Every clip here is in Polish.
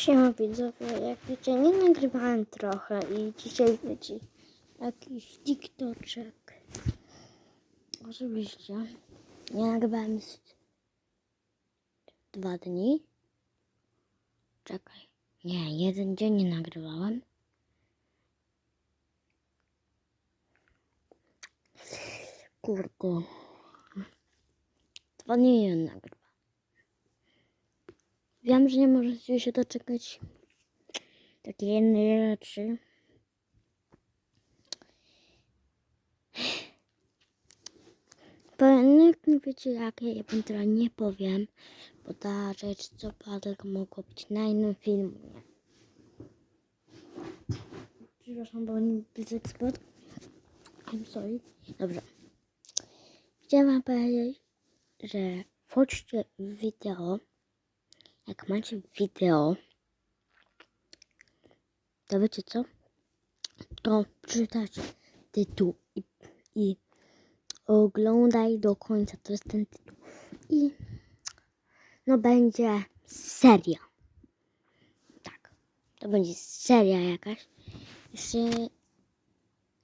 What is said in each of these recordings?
Siema widzowie, jak wiecie, nie nagrywałem trochę i dzisiaj wiecie jakiś TikToczek. Oczywiście, nie nagrywałem z dwa dni. Czekaj, nie, jeden dzień nie nagrywałem. Kurde, dwa dni nie nagrywałem. Wiem, że nie możecie się doczekać takiej jednej rzeczy. Pewnie nie wiecie jakie, ja wam teraz nie powiem, bo ta rzecz co Padek mogła być na innym filmie. Przepraszam, bo nie widzę ekspert. I'm sorry. Dobrze. Chciałam wam powiedzieć, że wchodźcie w wideo jak macie wideo, to wiecie co? To przeczytajcie tytuł i, i oglądaj do końca. To jest ten tytuł. I no będzie seria. Tak. To będzie seria jakaś. Jeszcze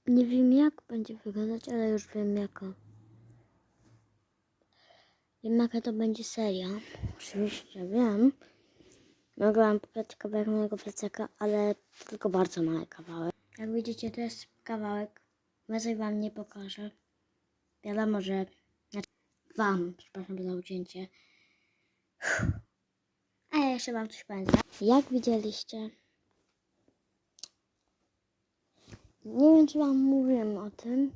nie wiem jak będzie wyglądać, ale już wiem jaka. Wiem jaka to będzie seria. Oczywiście wiem. Wam pokazać kawałek mojego plecaka, ale tylko bardzo mały kawałek. Jak widzicie, to jest kawałek. Więcej wam nie pokażę. Wiadomo, że... Znaczy, wam, przepraszam za ucięcie. A ja jeszcze wam coś powiem. Jak widzieliście... Nie wiem, czy wam mówiłem o tym.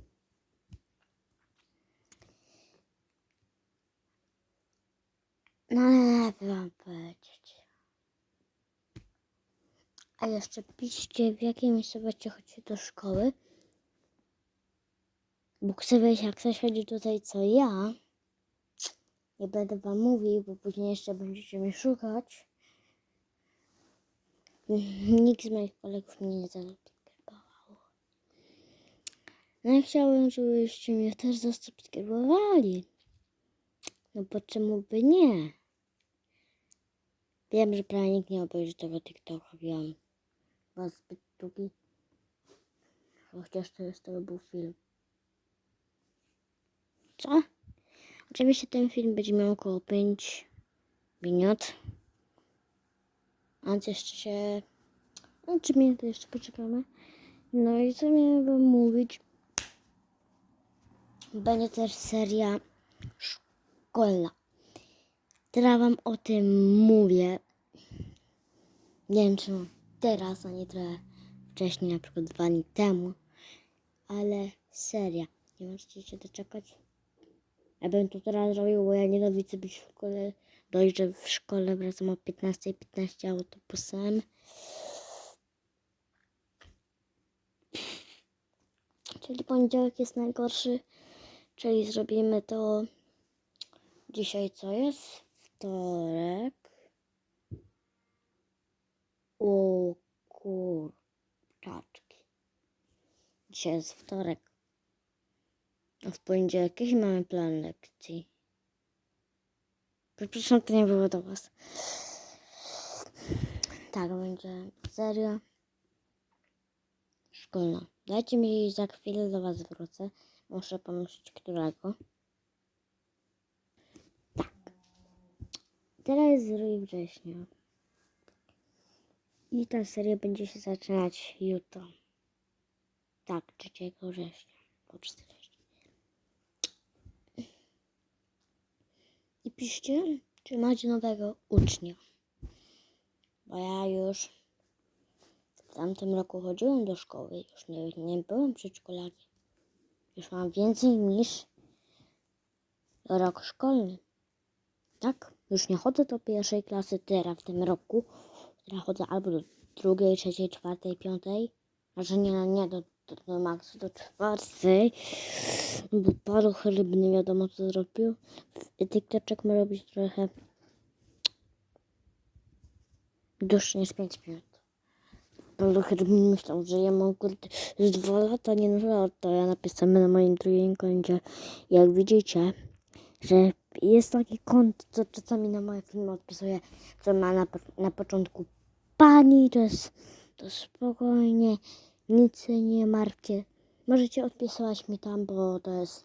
No lepiej wam powiedzieć. A jeszcze piszcie, w jakiej miejscowości chodzicie do szkoły. Bo chcę wiedzieć, jak ktoś chodzi tutaj, co ja. Nie będę wam mówił, bo później jeszcze będziecie mnie szukać. Nikt z moich kolegów mnie nie zasubskrybował. No i chciałbym, żebyście mnie też zasubskrybowali. No bo czemu by nie? Wiem, że prawie nikt nie obejrzy tego TikToka, wiem. Bo zbyt długi. Chociaż to jest to był film. Co? Oczywiście ten film będzie miał około 5 minut. A jeszcze się... No, 3 minuty jeszcze poczekamy. No i co miałem mówić? Będzie też seria szkolna. Teraz wam o tym mówię. Nie wiem czemu teraz, a nie trochę wcześniej, na przykład dwa dni temu. Ale seria. Nie możecie się doczekać. Ja bym to teraz zrobił, bo ja nienawidzę być w szkole. Dojrzę w szkole, wracam o 15.15 15 autobusem. Czyli poniedziałek jest najgorszy. Czyli zrobimy to dzisiaj co jest? Wtorek. O kurczaczki. Dzisiaj jest wtorek. A w poniedziałek jakiś mamy plan lekcji. Przepraszam, to nie było do was. Tak, będzie seria szkolna. Dajcie mi za chwilę do was wrócę. Muszę pomyśleć, którego. Teraz jest 2 września. I ta seria będzie się zaczynać jutro. Tak, 3 września. Po 40. I piszcie, czy macie nowego ucznia. Bo ja już w tamtym roku chodziłem do szkoły. Już nie, nie byłem przedszkolakiem. Już mam więcej niż rok szkolny. Tak? Już nie chodzę do pierwszej klasy teraz w tym roku. Teraz chodzę albo do drugiej, trzeciej, czwartej, piątej. Znaczy nie, nie do, do, do maksu, do czwartej. Bo paluch rybny wiadomo co zrobił. TikToczek ma robić trochę dłuższy niż 5 minut. Paluch rybny myślał, że ja mam kurde z 2 lata, nie na lata. Ja napisałem na moim drugim koncie. Jak widzicie, że jest taki kont, co czasami na moje filmy odpisuje, że ma na, na początku pani, to jest to spokojnie, nic nie martwcie. Możecie odpisywać mi tam, bo to jest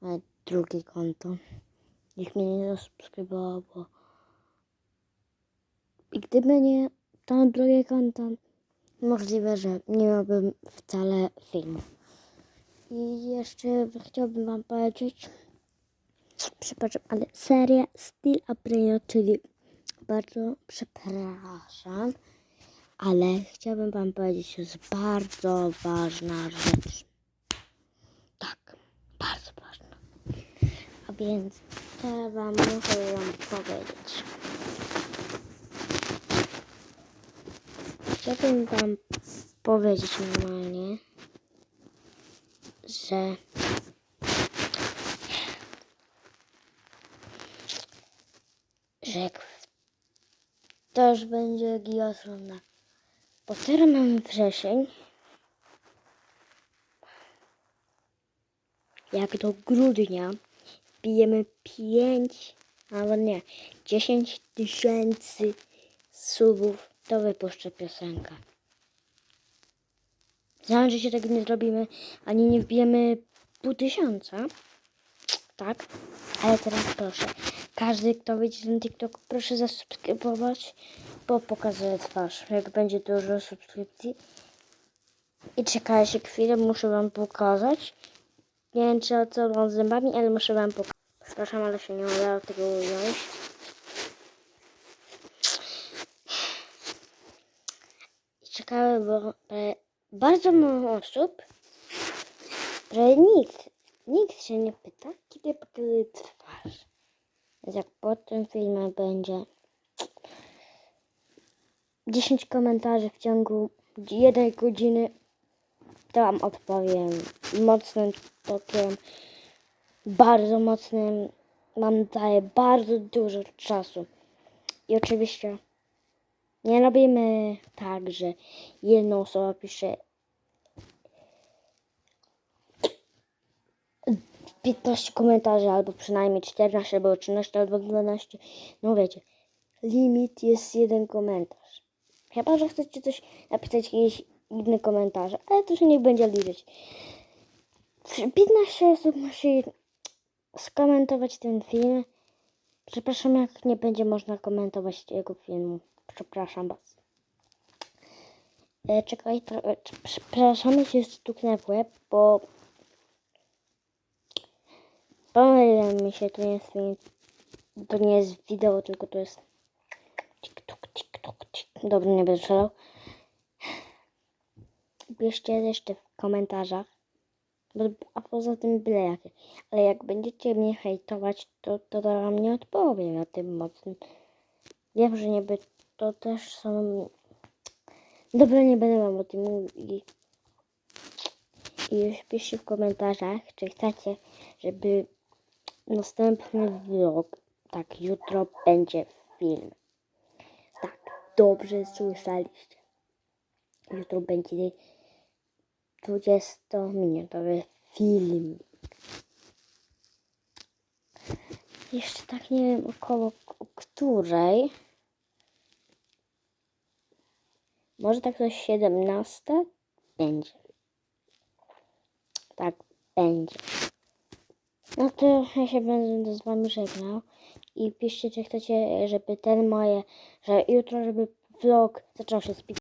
moje drugie konto. Nikt mnie nie zasubskrybował, bo i gdyby nie to drugie konto, możliwe, że nie miałbym wcale filmu. I jeszcze chciałbym wam powiedzieć, przepraszam, ale seria Steel Abrino, czyli bardzo przepraszam, ale chciałbym wam powiedzieć, że jest bardzo ważna rzecz. Tak, bardzo ważna. A więc teraz wam muszę wam powiedzieć. Chciałbym wam powiedzieć normalnie, że to już będzie gigasrunda. Bo teraz mamy wrzesień. Jak do grudnia wbijemy 5, albo nie, 10 tysięcy subów, to wypuszczę piosenkę. Znam, że się tego nie zrobimy, ani nie wbijemy pół tysiąca. Tak? Ale teraz proszę, każdy, kto wyjdzie ten TikTok, proszę zasubskrybować, bo pokazuję twarz. Jak będzie dużo subskrypcji. I czekajcie chwilę, muszę wam pokazać. Nie wiem, czy o co mam zębami, ale muszę wam pokazać. Przepraszam, ale się nie udało tego ująć. I czekamy, bo e, bardzo mało osób, że nikt, nikt się nie pyta, kiedy pokazuje twarz. Jak po tym filmie będzie 10 komentarzy w ciągu jednej godziny, to wam odpowiem mocnym tokiem, bardzo mocnym. Mam daję bardzo dużo czasu. I oczywiście nie robimy tak, że jedna osoba pisze 15 komentarzy, albo przynajmniej 14, albo 13, albo 12. No wiecie, limit jest jeden komentarz. Chyba, że chcecie coś napisać jakiś inny komentarz, ale to się niech będzie liczyć. 15 osób musi skomentować ten film. Przepraszam, jak nie będzie można komentować tego filmu. Przepraszam was. E, czekaj, e, przepraszam, się stuknę w łeb, bo pomyliłem mi się, to nie jest to nie jest wideo, tylko to jest TikTok, TikTok, TikTok. Dobra, nie będę strzelał. Piszcie jeszcze w komentarzach, a poza tym byle jakie. Ale jak będziecie mnie hejtować, to, to wam nie odpowiem na tym mocnym. Wiem, że niby to też są... Dobra, nie będę wam o tym mówić. I już piszcie w komentarzach, czy chcecie, żeby następny vlog, tak, jutro będzie film. Tak, dobrze słyszeliście. Jutro będzie 20-minutowy film. Jeszcze tak nie wiem około której. Może tak coś 17? Będzie. Tak, będzie. No to ja się będę z wami żegnał. I piszcie, czy chcecie, żeby ten moje, że jutro, żeby vlog zaczął się z